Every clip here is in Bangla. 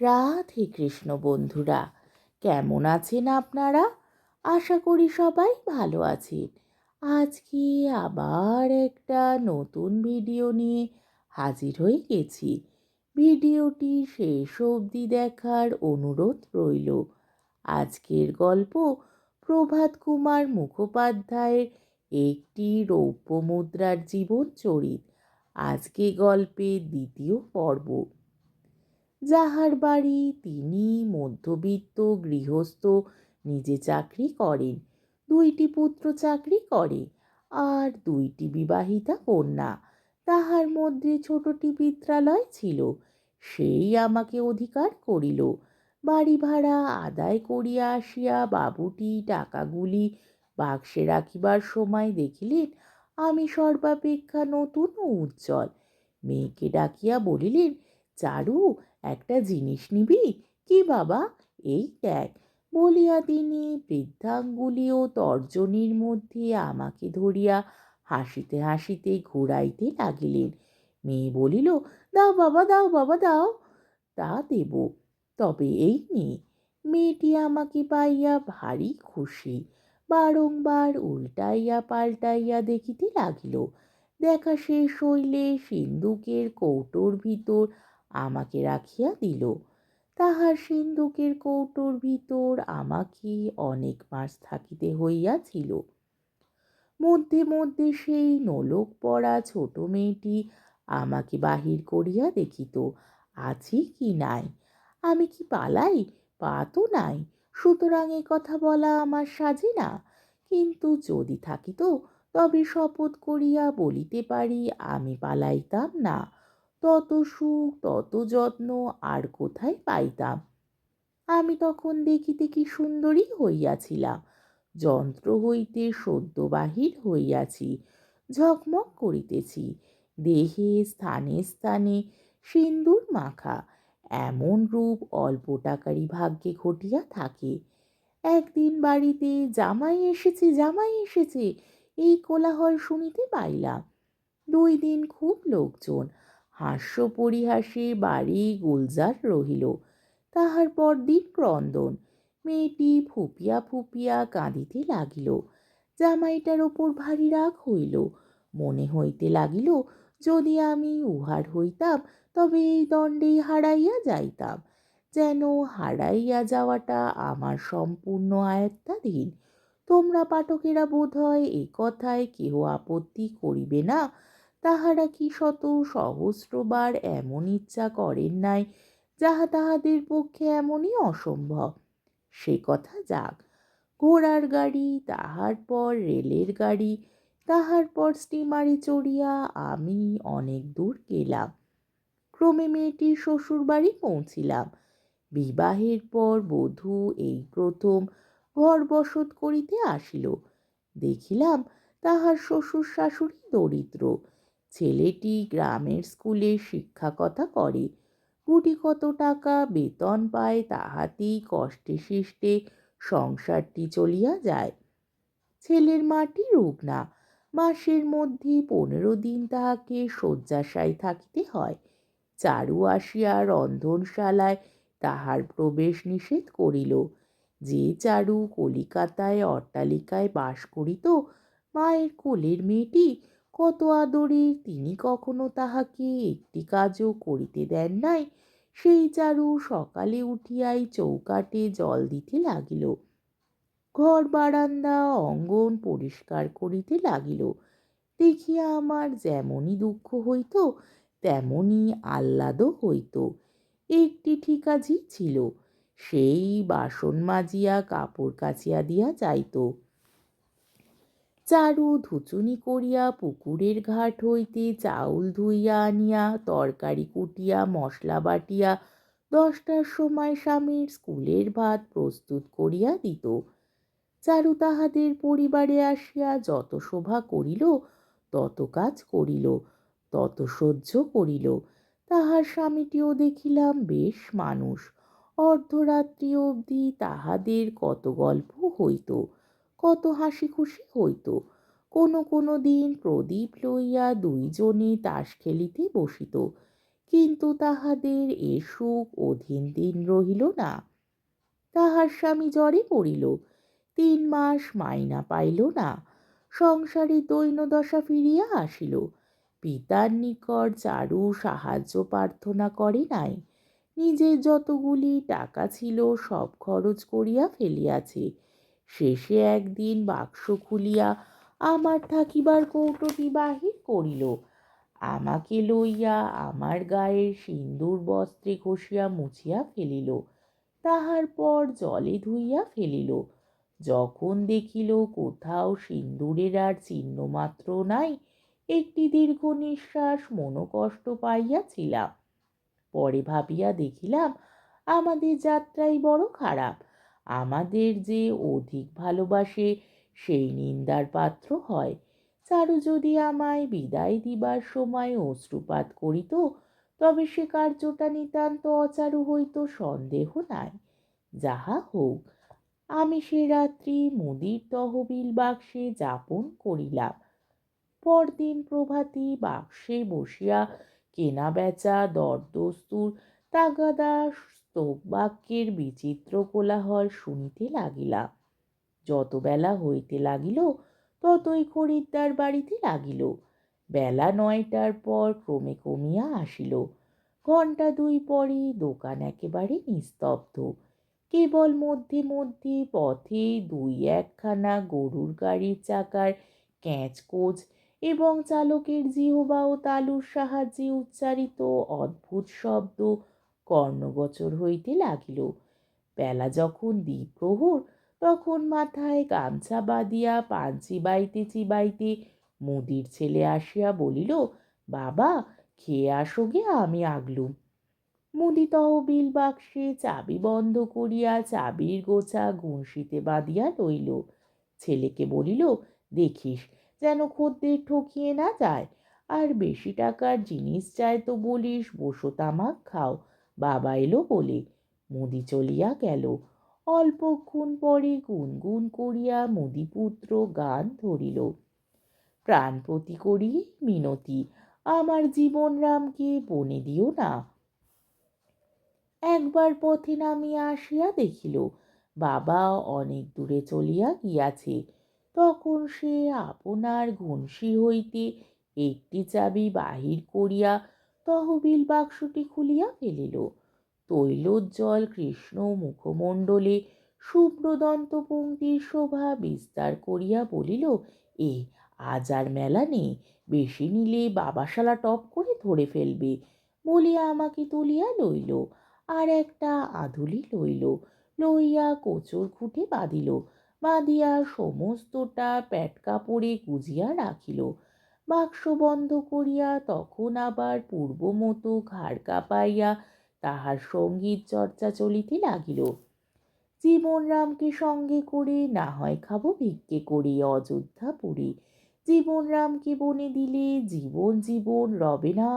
রাধে কৃষ্ণ বন্ধুরা, কেমন আছেন আপনারা? আশা করি সবাই ভালো আছেন। আজকে আবার একটা নতুন ভিডিও নিয়ে হাজির হয়ে গেছি। ভিডিওটি শেষ অবধি দেখার অনুরোধ রইল। আজকের গল্প প্রভাত কুমার মুখোপাধ্যায়ের একটি রৌপ্য মুদ্রার জীবন চরিত। আজকে গল্পের দ্বিতীয় পর্ব। যাহার বাড়ি তিনি মধ্যবিত্ত, গৃহস্থ, নিজে চাকরি করেন, দুইটি পুত্র চাকরি করে আর দুইটি বিবাহিতা কন্যা। তাহার মধ্যে ছোটটি বিদ্যালয় ছিল, সেই আমাকে অধিকার করিল। বাড়ি ভাড়া আদায় করিয়া আসিয়া বাবুটি টাকাগুলি বাক্সে রাখিবার সময় দেখিলেন, আমি সর্বাপেক্ষা নতুন ও উজ্জ্বল। মেয়েকে ডাকিয়া বলিলেন, চারু একটা জিনিস নিবি? কি বাবা? এই দেখ, বলিয়া তিনি বৃদ্ধাঙ্গুলি ও তর্জনীর মধ্যে আমাকে ধরিয়া হাসিতে হাসিতে ঘুরাইতে লাগিলেন। মেয়ে বলিল, দাও বাবা দাও বাবা, দাও, তা দেব। তবে এই নে, মেয়েটি আমাকে পাইয়া ভারী খুশি। বারংবার উল্টাইয়া পাল্টাইয়া দেখিতে লাগিল, দেখা শেষ হইলে সিন্দুকের কৌটোর ভিতর আমাকে রাখিয়া দিল। তাহার সিন্ধুকের কৌটোর ভিতর আমাকে অনেক মাস থাকিতে হইয়াছিল। মধ্যে মধ্যে সেই নোলক পড়া ছোট মেয়েটি আমাকে বাহির করিয়া দেখিত, আছি কি নাই? আমি কি পালাই? পা তো নাই। সুতরাং এ কথা বলা আমার সাজে না। কিন্তু যদি থাকিত তবে শপথ করিয়া বলিতে পারি আমি পালাইতাম না। তত সুখ, তত যত্ন আর কোথায় পাইতাম? আমি তখন দেখিতে কি সুন্দরী হইয়াছিলাম, যন্ত্র হইতে সদ্য বাহির হইয়াছি, ঝকমক করিতেছি, দেহে স্থানে স্থানে সিন্দুর মাখা, এমন রূপ অল্প টাকারই ভাগ্যে ঘটিয়া থাকে। একদিন বাড়িতে জামাই এসেছে জামাই এসেছে, এই কোলাহল শুনিতে পাইলাম। দুই দিন খুব লোকজন হাস্য পরিহাসে বাড়ি গুলজার রহিল। তাহার পর দিন ক্রন্দন, মেয়েটি ফুপিয়া ফুপিয়া কাঁদিতে লাগিল। জামাইটার ওপর ভারী রাগ হইল। মনে হইতে লাগিল, যদি আমি উহার হইতাম, তবে এই দণ্ডেই হারাইয়া যাইতাম। যেন হারাইয়া যাওয়াটা আমার সম্পূর্ণ আয়ত্তাধীন। তোমরা পাঠকেরা বোধ হয় এ কথায় কেহ আপত্তি করিবে না। তাহারা কি শত সহস্রবার এমন ইচ্ছা করেন নাই, যাহা তাহাদের পক্ষে এমনই অসম্ভব? সে কথা যাক, ঘোড়ার গাড়ি, তাহার পর রেলের গাড়ি, তাহার পর স্টিমারে চড়িয়া আমি অনেক দূর গেলাম। ক্রমে মেয়েটির শ্বশুর বাড়ি পৌঁছিলাম। বিবাহের পর বধূ এই প্রথম ঘর বসত করিতে আসিল। দেখিলাম তাহার শ্বশুর শাশুড়ি দরিদ্র। ছেলেটি গ্রামের স্কুলে শিক্ষাকতা করে। গুটি কত টাকা বেতন পায় তাহাতেই কষ্টে শিষ্টে সংসারটি চলিয়া যায়। ছেলের মাটি রুগ্না। মাসের মধ্যে পনেরো দিন তাহাকে শয্যাশায়ী থাকিতে হয়। চারু আসিয়া রন্ধনশালায় তাহার প্রবেশ নিষেধ করিল। যে চারু কলিকাতায় অট্টালিকায় বাস করিত, মায়ের কোলের মেয়েটি কত আদরে তিনি কখনো তাহাকে একটি কাজও করিতে দেন নাই, সেই চারু সকালে উঠিয়াই চৌকাটে জল দিতে লাগিল। ঘর বারান্দা অঙ্গন পরিষ্কার করিতে লাগিল। দেখিয়া আমার যেমনই দুঃখ হইত, তেমনই আহ্লাদও হইত। একটি ঠিকাজি ছিল, সেই বাসন মাজিয়া, কাপড় কাচিয়া দিয়া যাইত। চারু ধুচুনি করিয়া পুকুরের ঘাট হইতে চাউল ধুইয়া আনিয়া, তরকারি কুটিয়া, মশলা বাটিয়া, দশটার সময় স্বামীর স্কুলের ভাত প্রস্তুত করিয়া দিত। চারু তাহাদের পরিবারে আসিয়া যত শোভা করিল, তত কাজ করিল, তত সহ্য করিল। তাহার স্বামীটিও দেখিলাম বেশ মানুষ। অর্ধরাত্রি অবধি তাহাদের কত গল্প হইত। কত হাসি খুশি হইত। কোনো কোনো দিন প্রদীপ লইয়া দুইজনে তাস খেলিতে বসিত, কিন্তু তাহাদের এ সুখ অধীন দিন রহিল না। তাহার স্বামী জ্বরে পড়িল, তিন মাস মাইনা পাইল না। সংসারে দৈন্যদশা ফিরিয়া আসিল, পিতার নিকট চারু সাহায্য প্রার্থনা করে নাই। নিজের যতগুলি টাকা ছিল সব খরচ করিয়া ফেলিয়াছে। শেষে একদিন বাক্স খুলিয়া আমার থাকিবার কৌটোটি বাহির করিল। আমাকে লইয়া আমার গায়ের সিন্দুর বস্ত্রে ঘষিয়া মুছিয়া ফেলিল। তাহার পর জলে ধুইয়া ফেলিল। যখন দেখিল কোথাও সিন্দুরের আর চিহ্ন মাত্র নাই, একটি দীর্ঘ নিঃশ্বাস মনোকষ্ট পাইয়াছিলাম। পরে ভাবিয়া দেখিলাম, আমাদের যাত্রাই বড় খারাপ। আমাদের যে অধিক ভালোবাসে সেই নিন্দার পাত্র হয়। চারু যদি আমায় বিদায় দিবার সময় অশ্রুপাত করিত, তবে সে কার্যটা নিতান্ত অচারু হইত, সন্দেহ নাই। যাহা হোক, আমি সে রাত্রি মুদির তহবিল বাক্সে যাপন করিলাম। পরদিন প্রভাতী বাক্সে বসিয়া কেনা বেচা দরদস্তুর তাগাদা স্তব বাক্যের বিচিত্র কোলাহল শুনিতে লাগিলাম যত বেলা হইতে লাগিল, ততই খরিদ্দার বাড়িতে লাগিল। বেলা নয়টার পর ক্রমে কমিয়া আসিল। ঘণ্টা দুই পরে দোকান একেবারে নিস্তব্ধ। কেবল মধ্যে মধ্যে পথে দুই একখানা গরুর গাড়ির চাকার ক্যাঁচকোচ এবং চালকের জিহবা ও তালুর সাহায্যে উচ্চারিত অদ্ভুত শব্দ কর্ণগোচর হইতে লাগিল। বেলা যখন দ্বিপ্রহর তখন মাথায় গামছা বাঁধিয়া পান চিবাইতে চিবাইতে মুদির ছেলে আসিয়া বলিল, বাবা, খেয়ে আসো গে, আমি আগলুম। মুদি তহবিল বাক্সে চাবি বন্ধ করিয়া চাবির গোছা ঘুষিতে বাঁধিয়া লইল। ছেলেকে বলিল, দেখিস, যেন খদ্দের ঠকিয়ে না যায়। আর বেশি টাকার জিনিস চায় তো বলিস, বসো তামাক খাও। বাবা এলো বলে। মুদি চলিয়া গেল। অল্পক্ষণ পরে গুনগুন করিয়া মুদিপুত্র গান ধরিল। প্রাণপতি করি মিনতি, আমার জীবন রামকে বনে দিও না। একবার পথে নামিয়া আসিয়া দেখিল, বাবা অনেক দূরে চলিয়া গিয়াছে। তখন সে আপনার ঘুনসি হইতে একটি চাবি বাহির করিয়া তহবিল বাক্সটি খুলিয়া ফেলিল। তৈলোজ্জ্বল কৃষ্ণ মুখমণ্ডলে শুভ্রদন্ত পঙ্ক্তির শোভা বিস্তার করিয়া বলিল, এ আজ আর মেলা নেই, বেশি নিলে বাবাশালা টপ করে ধরে ফেলবে। বলিয়া আমাকে তুলিয়া লইল, আর একটা আধুলি লইল, লইয়া কোচর খুঁটে বাঁধিল, বাঁধিয়া সমস্তটা প্যাট কাপড়ে গুজিয়া রাখিল। বাক্স বন্ধ করিয়া তখন আবার পূর্ব মতো ঘাড় কাঁপাইয়া তাহার সংগীত চর্চা চলিতে লাগিল। জীবন রামকে সঙ্গে করে না হয় খাব ভিক্ষে করে অযোধ্যাপুরী জীবন রামকে বনে দিলে জীবন জীবন রবে না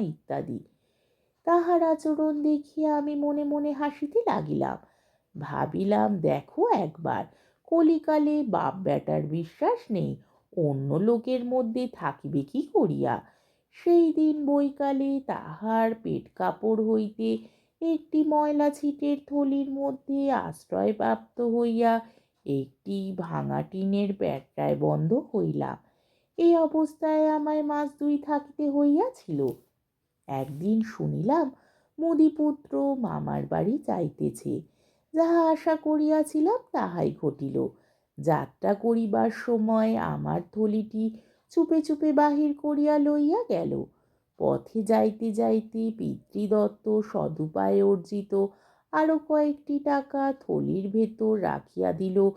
ইত্যাদি। তাহার আচরণ দেখিয়া আমি মনে মনে হাসিতে লাগিলাম। ভাবিলাম, দেখো একবার, কলিকালে বাপ বেটার বিশ্বাস নেই অন্য লোকের মধ্যে থাকিবে কি করিয়া? সেই দিন বৈকালে তাহার পেট কাপড় হইতে একটি ময়লা ছিটের থলির মধ্যে আশ্রয়প্রাপ্ত হইয়া একটি ভাঙা টিনের প্যাটটায় বন্ধ হইলাম এই অবস্থায় আমায় মাস দুই থাকিতে হইয়াছিল। একদিন শুনিলাম মুদিপুত্র মামার বাড়ি যাইতেছে। যাহা আশা করিয়াছিলাম তাহাই ঘটিল। যাত্রা করিবার সময় আমার থলিটি চুপে চুপে বাহির করিয়া লইয়া গেল। পথে যাইতে যাইতে পিতৃদত্ত সদুপায়ে অর্জিত আরও কয়েকটি টাকা থলির ভেতর রাখিয়া দিল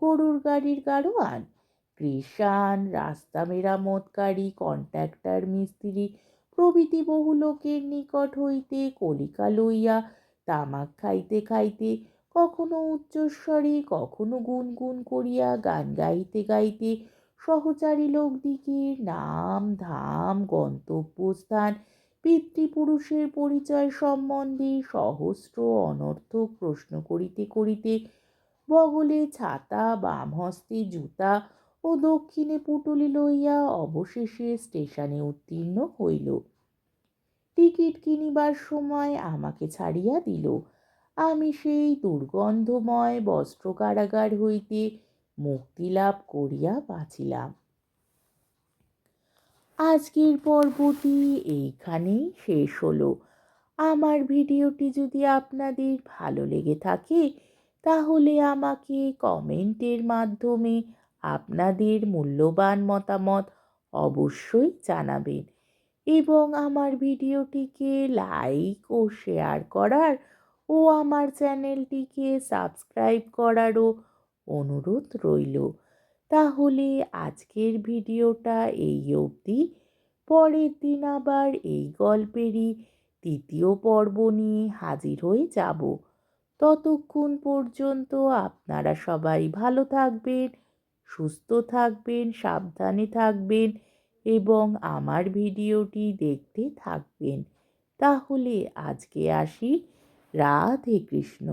গরুর গাড়ির গাড়োয়ান। কৃষাণ, রাস্তা মেরামতকারী, কন্ট্রাক্টর, মিস্ত্রি, প্রভৃতি বহু লোকের নিকট হইতে কলিকা লইয়া তামাক খাইতে খাইতে কখনো উচ্চস্বরে, কখনো গুনগুন করিয়া গান গাইতে গাইতে সহচারী লোকদিগের নাম, ধাম, গন্তব্যস্থান, পিতৃপুরুষের পরিচয় সম্বন্ধে সহস্র অনর্থক প্রশ্ন করিতে করিতে বগলে ছাতা বাম হস্তে জুতা ও দক্ষিণে পুটুলি লইয়া অবশেষে স্টেশনে উত্তীর্ণ হইল। টিকিট কিনিবার সময় আমাকে ছাড়িয়া দিল। আমি সেই দুর্গন্ধময় বস্ত্র কারাগার হইতে মুক্তি লাভ করিয়া বাঁচিলাম। আজকের পর্বটি এইখানেই শেষ হলো। আমার ভিডিওটি যদি আপনাদের ভালো লেগে থাকে, তাহলে আমাকে কমেন্টের মাধ্যমে আপনাদের মূল্যবান মতামত অবশ্যই জানাবেন এবং আমার ভিডিওটিকে লাইক ও শেয়ার করার ও আমার চ্যানেলটিকে সাবস্ক্রাইব করারও অনুরোধ রইল। তাহলে আজকের ভিডিওটা এই অবধি। পরের দিন আবার এই গল্পেরই তৃতীয় পর্ব নিয়ে হাজির হয়ে যাব। ততক্ষণ পর্যন্ত আপনারা সবাই ভালো থাকবেন, সুস্থ থাকবেন, সাবধানে থাকবেন এবং আমার ভিডিওটি দেখতে থাকবেন। তাহলে আজকে আসি। রাধে কৃষ্ণ।